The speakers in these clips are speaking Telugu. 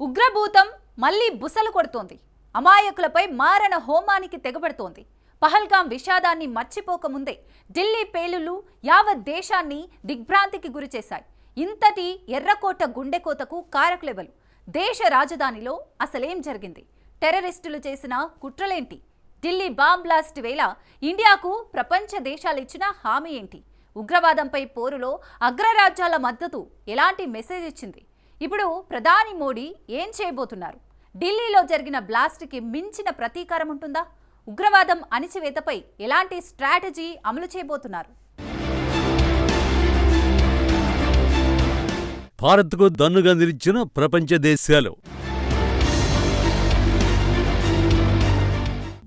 ఉగ్రభూతం మళ్ళీ బుసలు కొడుతోంది. అమాయకులపై మారణ హోమానికి తెగబడుతోంది. పహల్గాం విషాదాన్ని మర్చిపోకముందే ఢిల్లీ పేలులు యావత్ దేశాన్ని దిగ్భ్రాంతికి గురిచేశాయి ఇంతటి ఎర్రకోట గుండెకోతకు కారకులెవలు దేశ రాజధానిలో అసలేం జరిగింది? టెర్రరిస్టులు చేసిన కుట్రలేంటి? ఢిల్లీ బాంబ్ బ్లాస్ట్ వేళ ఇండియాకు ప్రపంచ దేశాలు ఇచ్చిన హామీ ఏంటి? ఉగ్రవాదంపై పోరులో అగ్రరాజ్యాల మద్దతు ఎలాంటి మెసేజ్ ఇచ్చింది? ఇప్పుడు ప్రధాని మోడీ ఏం చేయబోతున్నారు? ఢిల్లీలో జరిగిన బ్లాస్ట్కి మించిన ప్రతీకారం ఉంటుందా? ఉగ్రవాదం అణిచివేతపై ఎలాంటి స్ట్రాటజీ అమలు చేయబోతున్నారు? భారత్కు దన్నుగా నిలిచిన ప్రపంచ దేశాలు.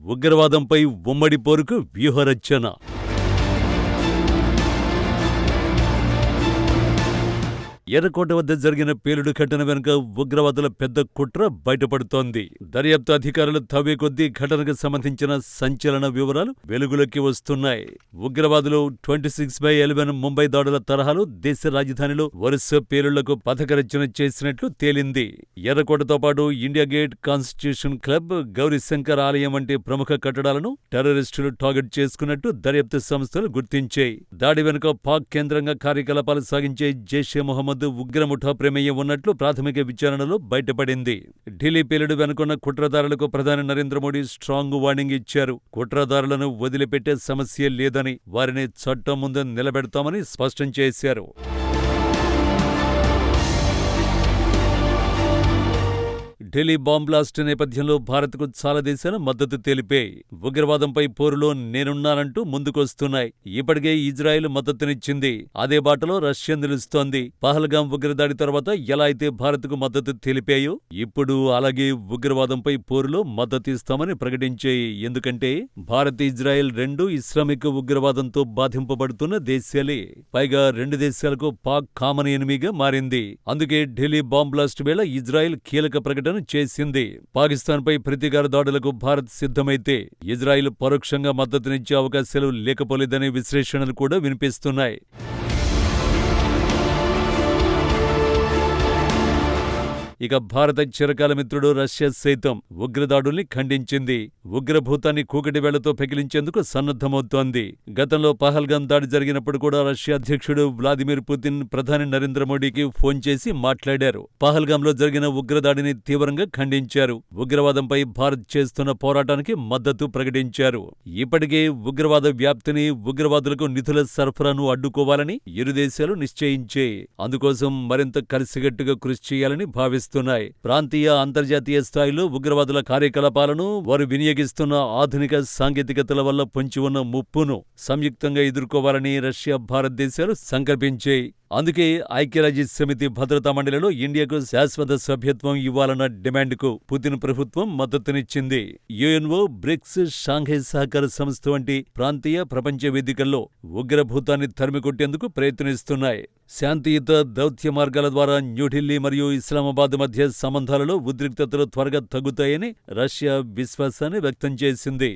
ఉగ్రవాదంపై ఉమ్మడి పోరుకు వ్యూహరచన. ఎర్రకోట వద్ద జరిగిన పేలుడు ఘటన వెనుక ఉగ్రవాదుల పెద్ద కుట్ర బయటపడుతోంది. దర్యాప్తు అధికారులు తవ్వే కొద్దీ ఘటనకు సంబంధించిన సంచలన వివరాలు వెలుగులోకి వస్తున్నాయి. ఉగ్రవాదులు twenty six by eleven Mumbai దాడుల తరహాలో దేశ రాజధానిలో వరుస పేలుళ్ళకు పథకరచన చేసినట్లు తేలింది. ఎర్రకోటతో పాటు India gate constitution club Gaurishankar ఆలయం వంటి ప్రముఖ కట్టడాలను టెర్రరిస్టులు టార్గెట్ చేసుకున్నట్టు దర్యాప్తు సంస్థలు గుర్తించాయి. దాడి వెనుక పాక్ కేంద్రంగా కార్యకలాపాలు సాగించే జైషే మొహమ్మద్ ఉగ్రముఠా ప్రమేయం ఉన్నట్లు ప్రాథమిక విచారణలో బయటపడింది. ఢిల్లీ పేలుడు వెనుకున్న కుట్రదారులకు ప్రధాని నరేంద్ర మోడీ స్ట్రాంగ్ వార్నింగ్ ఇచ్చారు. కుట్రదారులను వదిలిపెట్టే సమస్య లేదని వారిని చట్టం ముందు నిలబెడతామని స్పష్టం చేశారు. ఢిల్లీ బాంబ్ బ్లాస్ట్ నేపథ్యంలో భారత్కు చాలా దేశాలు మద్దతు తెలిపాయి ఉగ్రవాదంపై పోరులో నేనున్నానంటూ ముందుకొస్తున్నాయి. ఇప్పటికే ఇజ్రాయెల్ మద్దతునిచ్చింది. అదే బాటలో రష్యా నిలుస్తోంది. పహల్గాం ఉగ్రదాడి తర్వాత ఎలా అయితే భారత్కు మద్దతు తెలిపాయో ఇప్పుడు అలాగే ఉగ్రవాదంపై పోరులో మద్దతిస్తామని ప్రకటించాయి ఎందుకంటే భారత్ ఇజ్రాయెల్ రెండు ఇస్లామిక్ ఉగ్రవాదంతో బాధింపబడుతున్న దేశాలే. పైగా రెండు దేశాలకు పాక్ కామన్ ఎనిమిగా మారింది. అందుకే ఢిల్లీ బాంబ్ బ్లాస్ట్ వేళ ఇజ్రాయెల్ కీలక ప్రకటన చేసింది. పాకిస్తాన్పై ప్రతీకార దాడులకు భారత్ సిద్ధమైతే ఇజ్రాయిల్ పరోక్షంగా మద్దతునిచ్చే అవకాశాలు లేకపోలేదనే విశ్లేషణలు కూడా వినిపిస్తున్నాయి. ఇక భారత చిరకాల మిత్రుడు రష్యా సైతం ఉగ్రదాడుల్ని ఖండించింది. ఉగ్రభూతాన్ని కూకటి వేళ్ళతో పెకిలించేందుకు సన్నద్ధమవుతోంది. గతంలో పహల్గాన్ దాడి జరిగినప్పుడు కూడా రష్యా అధ్యక్షుడు వ్లాదిమిర్ పుతిన్ ప్రధాని నరేంద్ర మోడీకి ఫోన్ చేసి మాట్లాడారు. పహల్గాంలో జరిగిన ఉగ్రదాడిని తీవ్రంగా ఖండించారు. ఉగ్రవాదంపై భారత్ చేస్తున్న పోరాటానికి మద్దతు ప్రకటించారు. ఇప్పటికే ఉగ్రవాద వ్యాప్తిని ఉగ్రవాదులకు నిధుల సరఫరాను అడ్డుకోవాలని ఇరు దేశాలు నిశ్చయించాయి అందుకోసం మరింత కలిసిగట్టుగా కృషి చేయాలని భావిస్తున్నాయి ప్రాంతీయ అంతర్జాతీయ స్థాయిలో ఉగ్రవాదుల కార్యకలాపాలను వారు వినియోగిస్తున్న ఆధునిక సాంకేతికతల వల్ల పొంచి ఉన్న ముప్పును సంయుక్తంగా ఎదుర్కోవాలని రష్యా భారతదేశాలు సంకల్పించాయి. అందుకే ఐక్యరాజ్య సమితి భద్రతా మండలిలో ఇండియాకు శాశ్వత సభ్యత్వం ఇవ్వాలన్న డిమాండ్కు పుతిన్ ప్రభుత్వం మద్దతునిచ్చింది. యుఎన్ఓ బ్రిక్స్ షాంఘై సహకార సంస్థ వంటి ప్రాంతీయ ప్రపంచ వేదికల్లో ఉగ్రభూతాన్ని తరిమికొట్టేందుకు ప్రయత్నిస్తున్నాయి. శాంతియుత దౌత్య మార్గాల ద్వారా న్యూఢిల్లీ మరియు ఇస్లామాబాద్ మధ్య సంబంధాలలో ఉద్రిక్తతలు త్వరగా తగ్గుతాయని రష్యా విశ్వాసాన్ని వ్యక్తం చేసింది.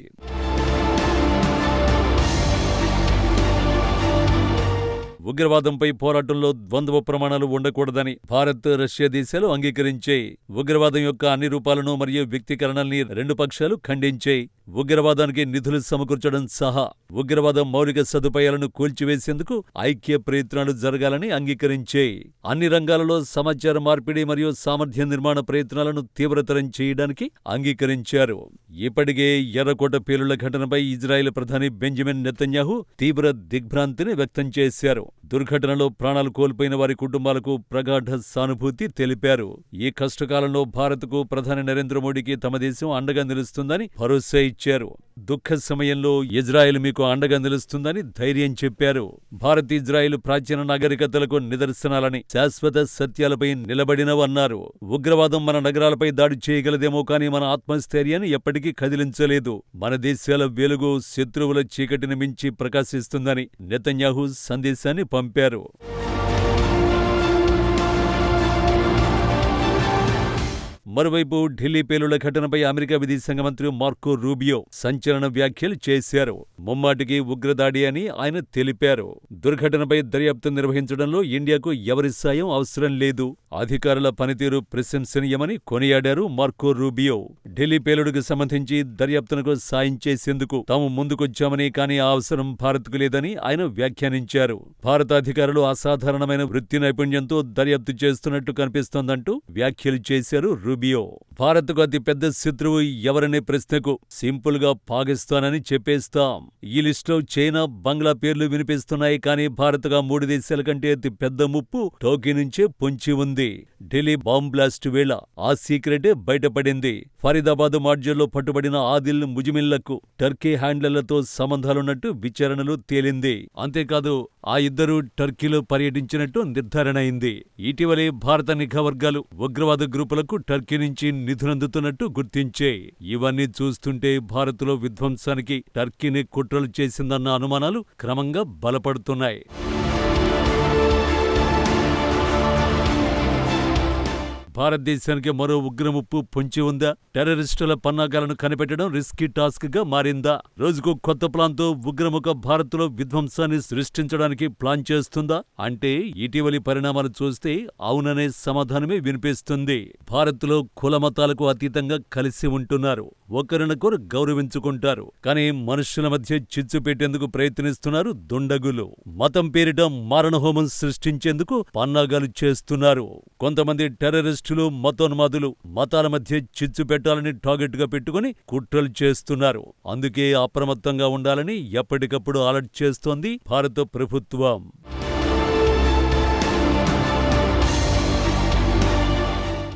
ఉగ్రవాదంపై పోరాటంలో ద్వంద్వ ప్రమాణాలు ఉండకూడదని భారత్ రష్యా దేశాలు అంగీకరించాయి. ఉగ్రవాదం యొక్క అన్ని రూపాలను మరియు వ్యక్తీకరణల్ని రెండు పక్షాలు ఖండించాయి. ఉగ్రవాదానికి నిధులు సమకూర్చడం సహా ఉగ్రవాద మౌలిక సదుపాయాలను కూల్చివేసేందుకు ఐక్య ప్రయత్నాలు జరగాలని అంగీకరించాయి. అన్ని రంగాలలో సమాచార మార్పిడి మరియు సామర్థ్య నిర్మాణ ప్రయత్నాలను తీవ్రతరం చేయడానికి అంగీకరించారు. ఇప్పటికే ఎర్రకోట పేలుళ్ళ ఘటనపై ఇజ్రాయెల్ ప్రధాని బెంజమిన్ నెతన్యాహు తీవ్ర దిగ్భ్రాంతిని వ్యక్తం చేశారు. దుర్ఘటనలో ప్రాణాలు కోల్పోయిన వారి కుటుంబాలకు ప్రగాఢ సానుభూతి తెలిపారు. ఈ కష్టకాలంలో భారత్కు ప్రధాని నరేంద్ర మోడీకి తమ దేశం అండగా నిలుస్తుందని భరోసా ఇచ్చారు. దుఃఖ సమయంలో ఇజ్రాయెల్ మీకు అండగా నిలుస్తుందని ధైర్యం చెప్పారు. భారత్ ఇజ్రాయెల్ ప్రాచీన నాగరికతలకు నిదర్శనాలని శాశ్వత సత్యాలపై నిలబడినవన్నారు. ఉగ్రవాదం మన నగరాలపై దాడి చేయగలదేమో కానీ మన ఆత్మస్థైర్యాన్ని ఎప్పటికీ కదిలించలేదు. మన దేశాల వెలుగు శత్రువుల చీకటిని మించి ప్రకాశిస్తుందని నెతన్యాహు సందేశాన్ని పంపారు. మరోవైపు ఢిల్లీ పేలుళ్ళ ఘటనపై అమెరికా విదేశాంగ మంత్రి మార్కో రూబియో సంచలన వ్యాఖ్యలు చేశారు. ముమ్మాటికి ఉగ్రదాడి అని ఆయన తెలిపారు. దుర్ఘటనపై దర్యాప్తు నిర్వహించడంలో ఇండియాకు ఎవరి సాయం అవసరం లేదు. అధికారుల పనితీరు ప్రశంసనీయమని కొనియాడారు మార్కో రూబియో. ఢిల్లీ పేలుడుకు సంబంధించి దర్యాప్తునకు సాయం చేసేందుకు తాము ముందుకొచ్చామని కానీ ఆ అవసరం భారత్కు లేదని ఆయన వ్యాఖ్యానించారు. భారత అధికారులు అసాధారణమైన వృత్తి నైపుణ్యంతో దర్యాప్తు చేస్తున్నట్టు కనిపిస్తోందంటూ వ్యాఖ్యలు చేశారు రూబియో. బియో భారత్కు అతిపెద్ద శత్రువు ఎవరనే ప్రశ్నకు సింపుల్గా పాకిస్తాన్ అని చెప్పేస్తాం. ఈ లిస్టులో చైనా బంగ్లా పేర్లు వినిపిస్తున్నాయి కానీ భారత్గా మూడు దేశాల కంటే అతి పెద్ద ముప్పు టోకీ నుంచే పొంచి ఉంది. ఢిల్లీ బాంబ్ బ్లాస్ట్ వేళ ఆ సీక్రెటే బయటపడింది. ఫరీదాబాద్ మాడ్యూల్లో పట్టుబడిన ఆదిల్ ముజిమిల్లకు టర్కీ హ్యాండ్లర్లతో సంబంధాలున్నట్టు విచారణలో తేలింది. అంతేకాదు ఆ ఇద్దరూ టర్కీలో పర్యటించినట్టు నిర్ధారణ అయింది. ఇటీవలే భారత నిఘా వర్గాలు ఉగ్రవాద గ్రూపులకు టర్కీ నుంచి నిధులందుతున్నట్టు గుర్తించే ఇవన్నీ చూస్తుంటే భారత్లో విధ్వంసానికి టర్కీని కుట్రలు చేసిందన్న అనుమానాలు క్రమంగా బలపడుతున్నాయి. భారతదేశానికి మరో ఉగ్రముప్పు పొంచి ఉందా? టెర్రరిస్టుల పన్నాగాలను కనిపెట్టడం రిస్కీ టాస్క్గా మారిందా? రోజుకు కొత్త ప్లాన్తో ఉగ్రముఖ భారత్లో విధ్వంసాన్ని సృష్టించడానికి ప్లాన్ చేస్తుందా? అంటే ఇటీవలి పరిణామాలు చూస్తే అవుననే సమాధానమే వినిపిస్తుంది. భారత్లో కులమతాలకు అతీతంగా కలిసి ఉంటున్నారు. ఒకరినొకరు గౌరవించుకుంటారు. కానీ మనుషుల మధ్య చిచ్చు పెట్టేందుకు ప్రయత్నిస్తున్నారు దుండగులు. మతం పేరిట మారణహోమం సృష్టించేందుకు పన్నాగాలు చేస్తున్నారు. కొంతమంది టెర్రరిస్ట్ టెర్రరిస్టులు మతోన్మాదులు మతాల మధ్య చిచ్చు పెట్టాలని టార్గెట్గా పెట్టుకుని కుట్రలు చేస్తున్నారు. అందుకే అప్రమత్తంగా ఉండాలని ఎప్పటికప్పుడు అలర్ట్ చేస్తోంది భారత ప్రభుత్వం.